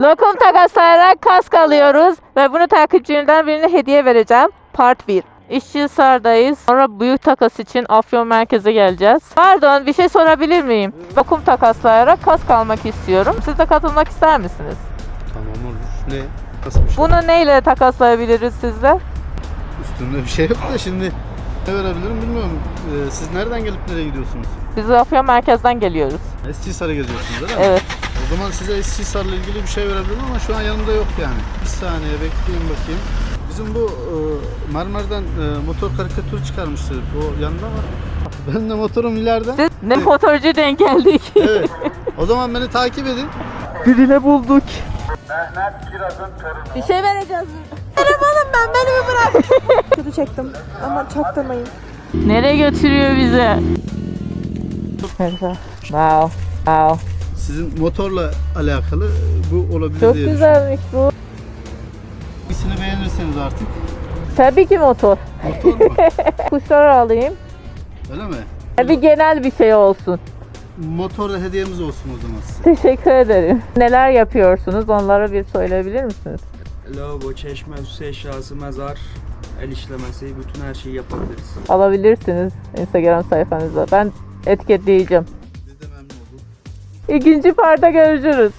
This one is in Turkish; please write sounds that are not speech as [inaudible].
Lokum takaslayarak kask alıyoruz ve bunu takipçimden birine hediye vereceğim. Part 1. İşçisar'dayız. Sonra büyük takas için Afyon merkeze geleceğiz. Pardon bir şey sorabilir miyim? Lokum takaslayarak kask almak istiyorum. Siz de katılmak ister misiniz? Tamam olur. Ne? Nasıl bir şey? Bunu neyle takaslayabiliriz sizle? Üstünde bir şey yok da şimdi ne verebilirim bilmiyorum. Ee, siz nereden gelip nereye gidiyorsunuz? Biz Afyon merkezden geliyoruz. Eskişehir'e geziyorsunuz değil mi? Evet. O zaman size Eskişehir'le ilgili bir şey verebilirim ama şu an yanımda yok yani. Bir saniye bekleyin bakayım. Bizim bu e, Marmara'dan e, motor karikatür çıkarmıştı. O yanında mı? Ben de motorum ileride. Siz ne motorcu denk geldik. Evet. O zaman beni takip edin. Birine bulduk. Bir şey vereceğiz. Kötü çektim ama çaktırmayın. Nereye götürüyor bizi? Wow. Wow. Sizin motorla alakalı bu olabilir Çok diye güzelmiş bu. İkisini beğenirseniz artık. Tabii ki motor. Motor mu? [laughs] Kuşlar alayım. Öyle mi? Bir genel bir şey olsun. Motor da hediyemiz olsun o zaman size. Teşekkür ederim. Neler yapıyorsunuz? Onlara bir söyleyebilir misiniz? Lavabo, çeşme, süs eşyası, mezar, el işlemesi, bütün her şeyi yapabiliriz. Alabilirsiniz Instagram sayfanıza. Ben etiketleyeceğim. İkinci parta görüşürüz.